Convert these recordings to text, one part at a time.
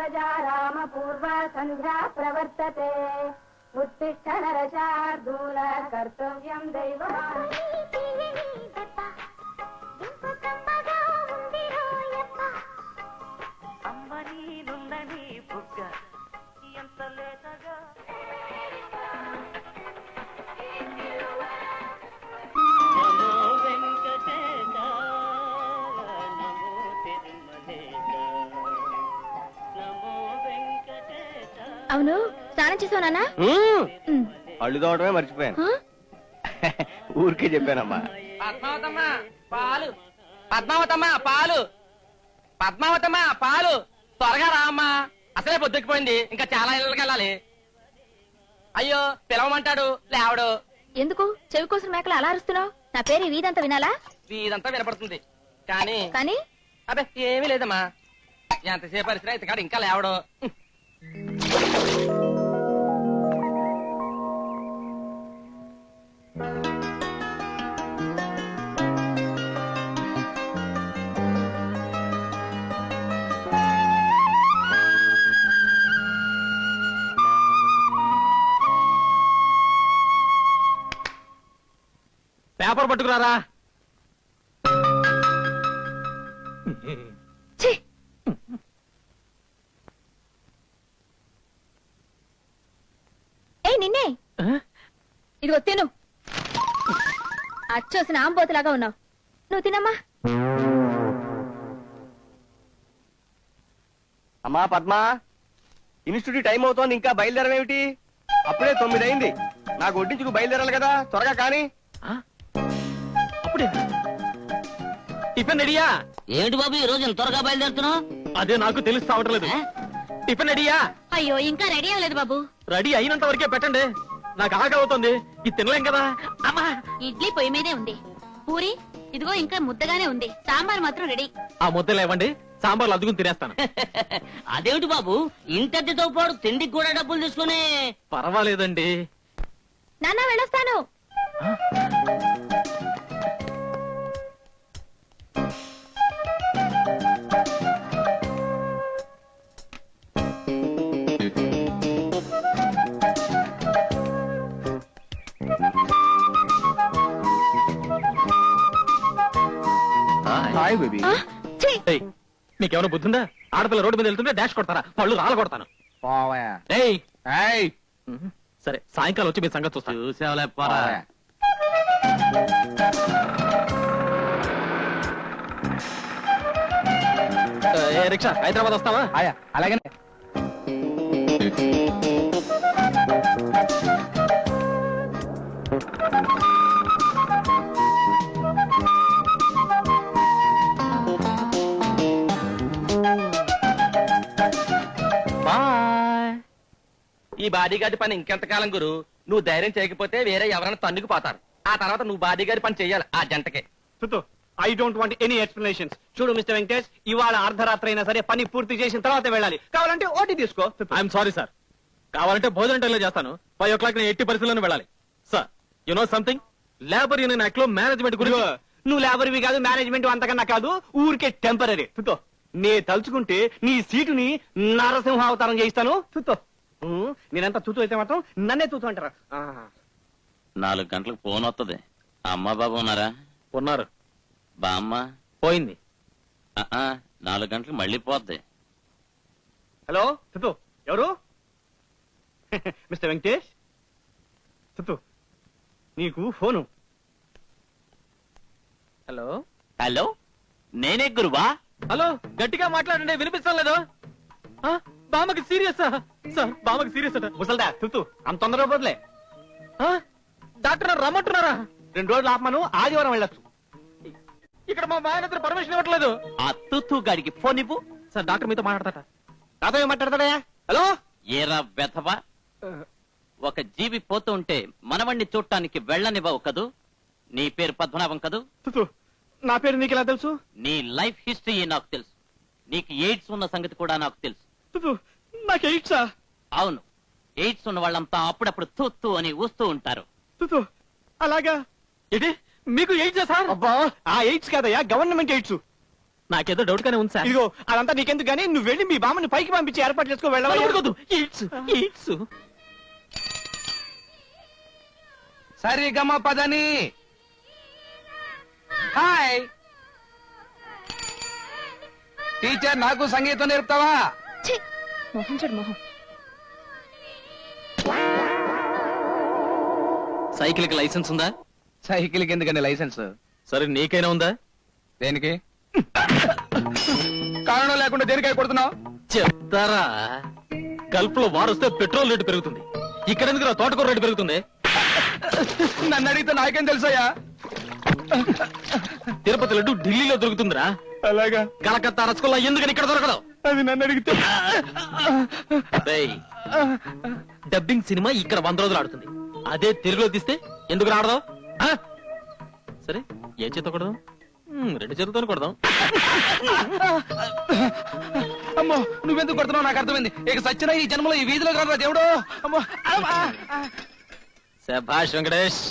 प्रजा रामपूर्वा सन्ध्या प्रवर्तते उत्तिष्ठ नरशार्दूल कर्तव्यम् दैवमान् అవును స్నానం చేసావు నాన్న? అళ్ళు తోవడమే మర్చిపోయాను. ఊరికే చెప్పానమ్మా. పద్మావతమ్మ పాలు. పద్మావతమ్మ పాలు. పద్మావతమ్మ పాలు. త్వరగా రా అమ్మా అసలే పొద్దుకుపోయింది. ఇంకా చాలా ఇళ్ళకి వెళ్ళాలి. అయ్యో పిలవమంటాడు. లేవడు. ఎందుకు? చెవి కోసం మేకలు అలా అరుస్తున్నావు? నా పేరు వీధంతా వినాలా? ఇదంతా వినపడుతుంది. కానీ కానీ? అబ్బే ఏమీ లేదమ్మా. ఎంతసేపు పరిస్థితి అయితే కాదు ఇంకా లేవడు. పేపర్ పట్టుకురారా! ఏయ్ నిన్నే! ఇదిగో తిను. అచ్చోసిన ఆంబోతులాగా ఉన్నావు. నువ్వు తినమ్మా. అమ్మా పద్మా. ఇన్స్టిట్యూట్ టైం అవుతోంది ఇంకా బయలుదేరమేమిటి అప్పుడే తొమ్మిది అయింది నాకు వడ్డించుకు బయలుదేరాలి కదా త్వరగా కానీ. టిఫిన్ రెడీయా? ఏమిటి బాబు ఈ రోజు ఇంత త్వరగా బయలుదేరుతున్నావు? అదే నాకు తెలుసు అవట్లేదు టిఫిన్ రెడీయా? అయ్యో ఇంకా రెడీ అవ్వలేదు బాబు. రెడీ అయినంత వరకే పెట్టండి. నాకు ఆకలి అవుతుంది. ఇది తినలేం కదా. అమ్మా! ఇడ్లీ పొయ్యి మీదే ఉంది. పూరి ఇదిగో ఇంకా ముద్దగానే ఉంది. సాంబార్ మాత్రం రెడీ. ఆ ముద్దలు ఇవ్వండి సాంబార్లు అద్దుకుని తినేస్తాను. అదేమిటి బాబు? ఇంతటితో పాటు తిండికి కూడా డబ్బులు తీసుకుని పర్వాలేదండి. నాన్న వెళ్ళొస్తాను. Hi baby! ఏయ్, మీకేమైనా బుద్ధిందా? ఆడపిల్ల రోడ్డు మీద వెళ్తుంటే డాష్ కొడతారా? పళ్ళు రాల కొడతాను. ఏయ్. సరే సాయంకాలం వచ్చి మీ సంగతి చూస్తాను చూసావులే ఏ రిక్షా హైదరాబాద్ వస్తావా? అలాగే బాడీగార్డ్ పని ఇంకెంతకాలం గురు? నువ్వు ధైర్యం చేయకపోతే వేరే ఎవరైనా తన్నుకు పోతారు ఆ తర్వాత నువ్వు బాడీగార్డ్ పని చెయ్యాలి ఆ జంటకే. I don't want any explanations చూడు మిస్టర్ వెంకటేష్ ఇవాళ అర్ధరాత్రి అయినా సరే పని పూర్తి చేసిన తర్వాత వెళ్ళాలి. కావాలంటే ఓటీ తీసుకో. ఐఎమ్ సారీ సార్ కావాలంటే భోజనం టైంలో చేస్తాను. ఫైవ్ ఓ క్లాక్ నేను ఎట్టి పరిస్థితుల్లో వెళ్ళాలి. Sir you know something labour union యాక్ట్లో మేనేజ్మెంట్ గురించి నువ్వు లేబర్వి కాదు మేనేజ్మెంట్ అంతకన్నా కాదు ఊరికే టెంపరీ తుతో నే తలుచుకుంటే నీ సీటుని నరసింహ అవతారం చేయిస్తాను. తుతో ఉమ్, నేనంతా తుతు అయితే మాత్రం నన్నే తుతు అంటారా. నాలుగు గంటలకు ఫోన్ వస్తుంది అమ్మ బాబు ఉన్నారా? ఉన్నారు. బామ్మ పోయింది. నాలుగు గంటలకు మళ్ళీ పోద్ది. హలో తుతు ఎవరు? మిస్టర్ వెంకటేష్? తుతు నీకు ఫోను. హలో? హలో నేనే గురువా? హలో గట్టిగా మాట్లాడండి వినిపిస్తాం లేదు ఆ, బామ్మకి సీరియస్ సార్ బామ్మకి సీరియస్ అట. ముసల్దా తుతు అంత తొందరగా పోదులే. ఆ, డాక్టర్ రమ్మంటున్నారా? రెండు రోజులు ఆపమను ఆదివారం వెళ్ళొచ్చు. ఇక్కడ మా ఆయన పర్మిషన్ ఇవ్వట్లేదు. ఆ తుత్తు గాడికి ఫోన్ ఇవ్వు. సార్ డాక్టర్ మీతో మాట్లాడతాట. నాతో ఏం మాట్లాడతాడయా హలో? ఏరా వెధవా? ఒక జీవి పోతూ ఉంటే మనవణ్ణి చూడటానికి వెళ్ళనివ్వవు కదూ? నీ పేరు పద్మనాభం కదూ? తుతు నా పేరు నీకు ఎలా తెలుసు? నీ లైఫ్ హిస్టరీ నాకు తెలుసు. నీకు ఎయిడ్స్ ఉన్న సంగతి కూడా నాకు తెలుసు. నాకు ఎయిట్సా అవును ఎయిడ్స్ ఉన్న వాళ్ళంతా అప్పుడప్పుడు తూత్తు అని ఊస్తూ ఉంటారు. తుతు అలాగా? ఏంటి మీకు ఏం సార్? అబ్బా ఆ ఎయిడ్స్ కాదయ్యా గవర్నమెంట్ ఎయిడ్స్ నాకేదో డౌట్ గానే ఉంది సార్. ఇదిగో అదంతా నీకెందుకు కానీ నువ్వు వెళ్ళి మీ బామ్మని పైకి పంపించి ఏర్పాటు చేసుకో వెళ్ళవా అడగదు. ఈడ్స్, ఈడ్స్. సరి గమ పదని. హాయ్. టీచర్ నాకు సంగీతం నేర్పుతావా? మొహం చూడు మొహం. సైకిల్కి లైసెన్స్ ఉందా? సైకిల్ ఎందుకండి లైసెన్స్? సరే నీకైనా ఉందా? దేనికి? కారణం లేకుండా దేనికై కొడుతున్నావు? చెప్తారా? గల్ఫ్లో వారు వస్తే పెట్రోల్ రేటు పెరుగుతుంది. ఇక్కడ ఎందుకు తోటకూర రేటు పెరుగుతుంది. నన్ను అడిగితే నాకేం తెలుసయ్యా? తిరుపతి లడ్డు ఢిల్లీలో దొరుకుతుందిరా. అలాగా. కలకత్తా రసగుల్లా ఎందుకని ఇక్కడ దొరకదు? అది నన్ను అడిగితే డబ్బింగ్ సినిమా ఇక్కడ వంద రోజులు ఆడుతుంది. అదే తెలుగులో తీస్తే ఎందుకు రాడదు? సరే ఏ చేత కొడదాం? రెండు చేతులతో కొడదాం. అమ్మో నువ్వెందుకు కొడుతున్నావు? నాకు అర్థమైంది. ఇక సచ్చిన ఈ జన్మలో ఈ వీధిలో కాదు దేవుడు. అమ్మో అమ్మా. శభాష్ వెంకటేష్.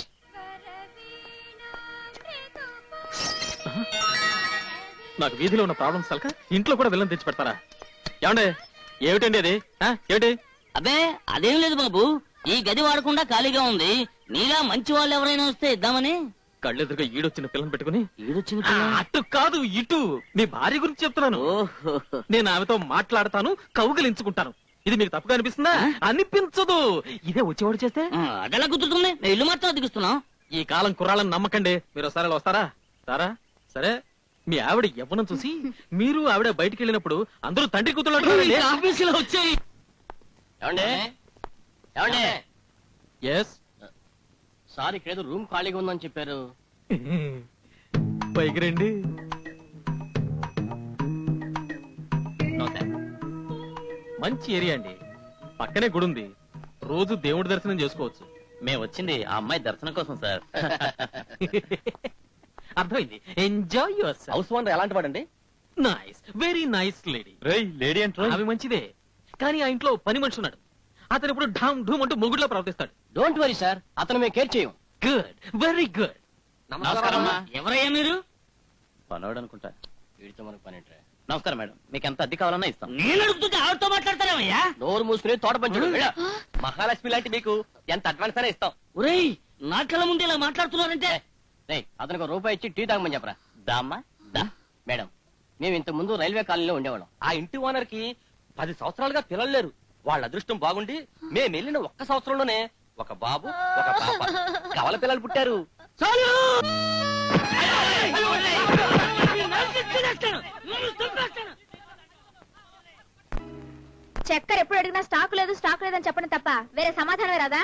నాకు వీధిలో ఉన్న ప్రాబ్లమ్స్ కలక ఇంట్లో కూడా విలన్ తెచ్చి పెడతారా? ఏమండే? ఏమిటండి అది? ఆ, ఏమిటి? అబ్బే అదేం లేదు బాబు. ఈ గది వాడకుండా ఖాళీగా ఉంది. నీలా మంచి వాళ్ళు ఎవరైనా వస్తే ఇద్దామని. కళ్ళెదురుగా ఈడొచ్చిన పిల్లని పెట్టుకుని ఈడొచ్చిన ఆ, అటు కాదు ఇటు. మీ భార్య గురించి చెప్తున్నాను. ఓహో. నేను ఆమెతో మాట్లాడతాను కౌగిలించుకుంటాను. ఇది మీకు తప్పుగా అనిపిస్తుందా? అనిపించదు. ఇదే వచ్చేవాడు చేస్తే? ఆ, అదెలా కుదురుతుంది? నేను ఇల్లు మాత్రం అతికిస్తున్నాం ఈ కాలం కుర్రాళ్ళని నమ్మకండి. మీరు ఒకసారి ఇలా వస్తారా? సారా సరే? మీ ఆవిడ యవ్వనం చూసి మీరు ఆవిడ బయటికి వెళ్ళినప్పుడు అందరూ తండ్రి కూతురు ఆఫీసులో వచ్చాయి. ఏమండి? ఏమండి? ఎస్ సార్ ఇక్కడేదో రూమ్ ఖాళీగా ఉందని చెప్పారు. పైకి రండి. మంచి ఏరియా అండి. పక్కనే గుడి ఉంది. రోజు దేవుడి దర్శనం చేసుకోవచ్చు. మేము వచ్చింది ఆ అమ్మాయి దర్శనం కోసం సార్. అర్థమైంది. ఎంజాయ్ యువర్ హౌస్ ఓనర్ ఎలాంటి వాడండి? నైస్ వెరీ నైస్ లేడీ రేయ్ లేడీ అంటారు ఆమె మంచిదే. కానీ ఆ ఇంట్లో పని మనిషి ఉన్నాడు. అతను ఇప్పుడు ఢామ్ ఢూమ్ అంటూ మొగుడులా ప్రవర్తిస్తాడు. డోంట్ వరీ సార్ అతను మేము కేర్ చేయం గుడ్ వెరీ గుడ్ నమస్కారం అమ్మా. ఎవరయ్యా మీరు? పనోడు అనుకుంటా. వీడితో మనకు పని ఏంట్రా? నమస్కారం మేడం. మీకు ఎంత అద్దె కావాలన్నా ఇస్తాం. నేను అడుగుతుంటే ఆవిడతో మాట్లాడతారేమయ్యా? నోరు మూసుకుని తోట పంచుడు. మహాలక్ష్మి లాంటి మీకు ఎంత అడ్వాన్స్ అయినా ఇస్తాం. ఒరేయ్ నా కళ్ళ ముందు ఇలా మాట్లాడుతున్నారంటే అతనికి ఒక రూపాయి ఇచ్చి టీ తాగమని చెప్పరా. దామ్మా దా. మేడం మేము ఇంత ముందు రైల్వే కాలనీలో ఉండేవాళ్ళం. ఆ ఇంటి ఓనర్కి పది సంవత్సరాలుగా పిల్లలు లేరు. వాళ్ళ అదృష్టం బాగుండి మేము వెళ్ళిన ఒక్క సంవత్సరంలోనే ఒక బాబు ఒక పాప. కవల పిల్లలు పుట్టారు. చక్కెర ఎప్పుడు అడిగినా స్టాక్ లేదు స్టాక్ లేదని చెప్పడం తప్ప వేరే సమాధానమే రాదా?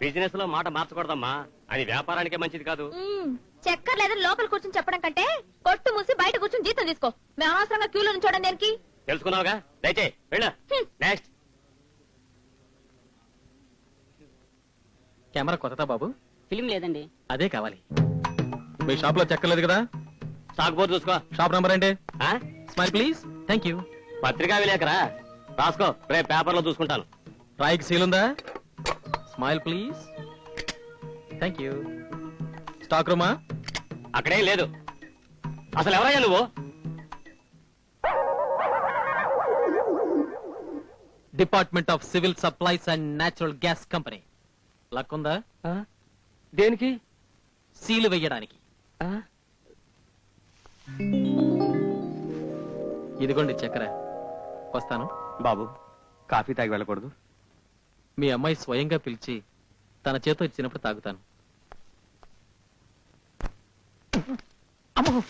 బిజినెస్లో మాట మార్చకూడదమ్మా. అది వ్యాపారానికే మంచిది కాదు. చక్కెర లేదని లోపల కూర్చొని చెప్పడం కంటే కొట్టు మూసి బయట కూర్చొని జీతం తీసుకో. మేము అనవసరంగా క్యూలో నుంచోడం దేనికి? తెలుసుకున్నావుగా? దయచే వెళ్ళ. నెక్స్ట్ కెమెరా కొత్తదా బాబు? ఫిలిం లేదండి. అదే కావాలి. మీ షాప్లో చెక్కలేదు కదా? సాగుబోతు చూసుకో. షాప్ నంబర్ ఏంటి? ఆ? Smile please. థ్యాంక్ యూ పత్రికా విలేకరా? రాసుకో. రేపు పేపర్లో చూసుకుంటాను. రాయికి సీల్ ఉందా? Smile please. Thank you stock రూమా? అక్కడేం లేదు. అసలు ఎవరయ్యా నువ్వు? Department of civil supplies and natural gas company luck ఉందా? దేనికి? సీలు వెయ్యడానికి ఇదిగోండి చక్కెర. వస్తాను. బాబు కాఫీ తాగి వెళ్ళకూడదు. మీ అమ్మాయి స్వయంగా పిలిచి తన చేతో ఇచ్చినప్పుడు తాగుతాను. అమ్మో!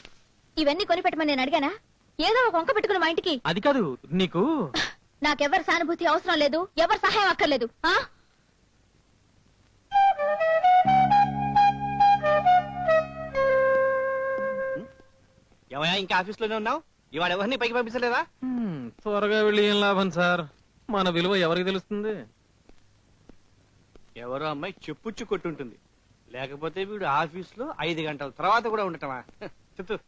ఇవన్నీ కొనిపెట్టమని నేను అడిగానా? ఏదో ఒక వంక పెట్టుకుని మా ఇంటికి. అది కాదు నీకు? నాకెవరి సానుభూతి అవసరం లేదు ఎవరి సహాయం అక్కర్లేదు ఆ? ఏమయ్యా ఇంకా ఆఫీస్లోనే ఉన్నావు? ఇవాళ ఎవరిని పైకి పంపించలేదా? త్వరగా వెళ్ళి ఏం లాభం సార్? మన విలువ ఎవరికి తెలుస్తుంది? ఎవరో అమ్మాయి చెప్పుచ్చు కొట్టుంటుంది. లేకపోతే వీడు ఆఫీస్లో ఐదు గంటల తర్వాత కూడా ఉండటమా? చెప్తూ